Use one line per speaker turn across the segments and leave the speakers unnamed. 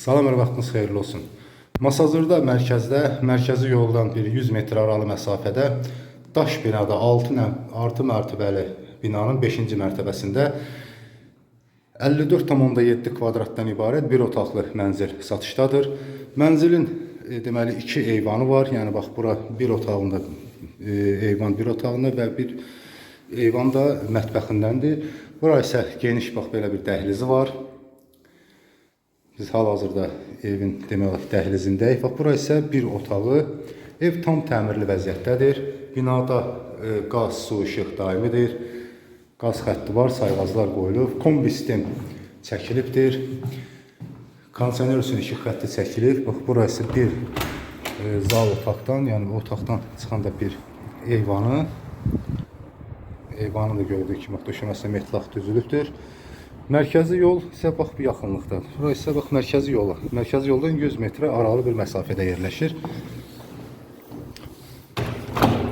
Salam hər vaxtınız xeyirli olsun. Masazırda mərkəzdə, mərkəzi yoldan bir 100 metr aralı məsafədə daş binada 6 nəm, artı mərtəbəli binanın 5-ci mərtəbəsində 54,7 kvadratdan ibarət bir otaqlı mənzil satışdadır. Mənzilin e, deməli 2 eyvanı var. Yəni bax bura bir otağında e, eyvan bir otağında və bir eyvan da mətbəxindəndir. Bura isə geniş bax belə bir dəhlizi var. Biz hal-hazırda evin demək olar dəhlizindəyik. Bax bura isə bir otağı. Ev tam təmirli vəziyyətdədir. Binada e, qaz, su, işıq daimidir. Qaz xətti var, sayğaclar qoyulub. Kombi sistem çəkilibdir. Kondisioner üçün işıq xətti çəkilib. Bax bura isə bir e, zal otaqdan, yəni otaqdan çıxan da bir eyvanı. Eyvanı da gördüyü kimi döşəməsi metlaq düzülübdür. Mərkəzi yol isə bax bu yaxınlıqda. Bura isə bax mərkəzi yola. Mərkəzi yoldan 100 metrə aralı bir məsafədə yerləşir.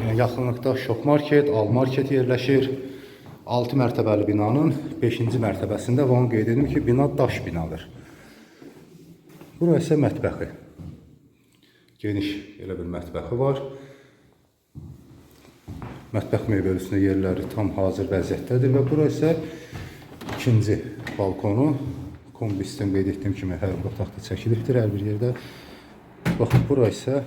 Yəni yaxınlıqda şop market, al market yerləşir. 6 mərtəbəli binanın 5-ci mərtəbəsində və onu qeyd edim ki, bina daş binadır. Bura isə mətbəxi. Geniş elə bir mətbəxi var. Mətbəx mebelüsünə yerləri tam hazır vəziyyətdədir və bura isə ikinci balkonu kombi sistem qeyd etdiyim kimi hər bir otaqda çəkilibdir hər bir yerdə. Baxın bura isə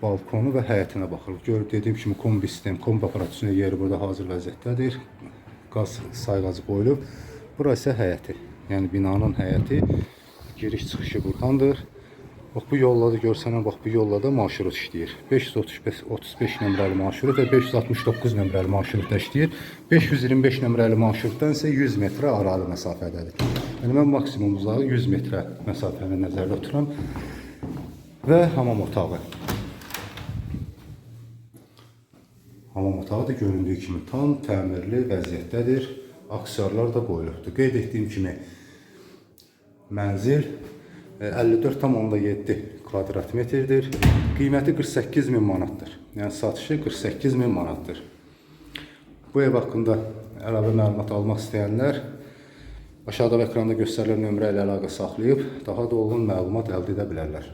balkonu və həyətinə baxır. Görüb dediyim kimi kombi sistem, kombi aparatçının yeri burada hazır vəziyyətdədir. Qaz sayğacı qoyulub. Bura isə həyəti. Yəni binanın həyəti giriş çıxışı burdandır. Bax bu yolla da görsənən bax bu yolla da marşrut işləyir. 535 35 nömrəli marşrut və 569 nömrəli marşrutda işləyir. 525 nömrəli marşrutdan isə 100 metrə aralı məsafədədir. Yəni mən maksimum uzağı 100 metrə məsafəni nəzərdə tuturam. Və hamam otağı. Hamam otağı da göründüyü kimi tam təmirli vəziyyətdədir. Aksiyarlar da qoyulubdur. Qeyd etdiyim kimi mənzil 54,7 kvadrat metrdir. Qiyməti 48 min manatdır. Yəni satışı 48 min manatdır. Bu ev haqqında əlavə məlumat almaq istəyənlər aşağıda ekranda göstərilən nömrə ilə əlaqə saxlayıb daha dolğun məlumat əldə edə bilərlər.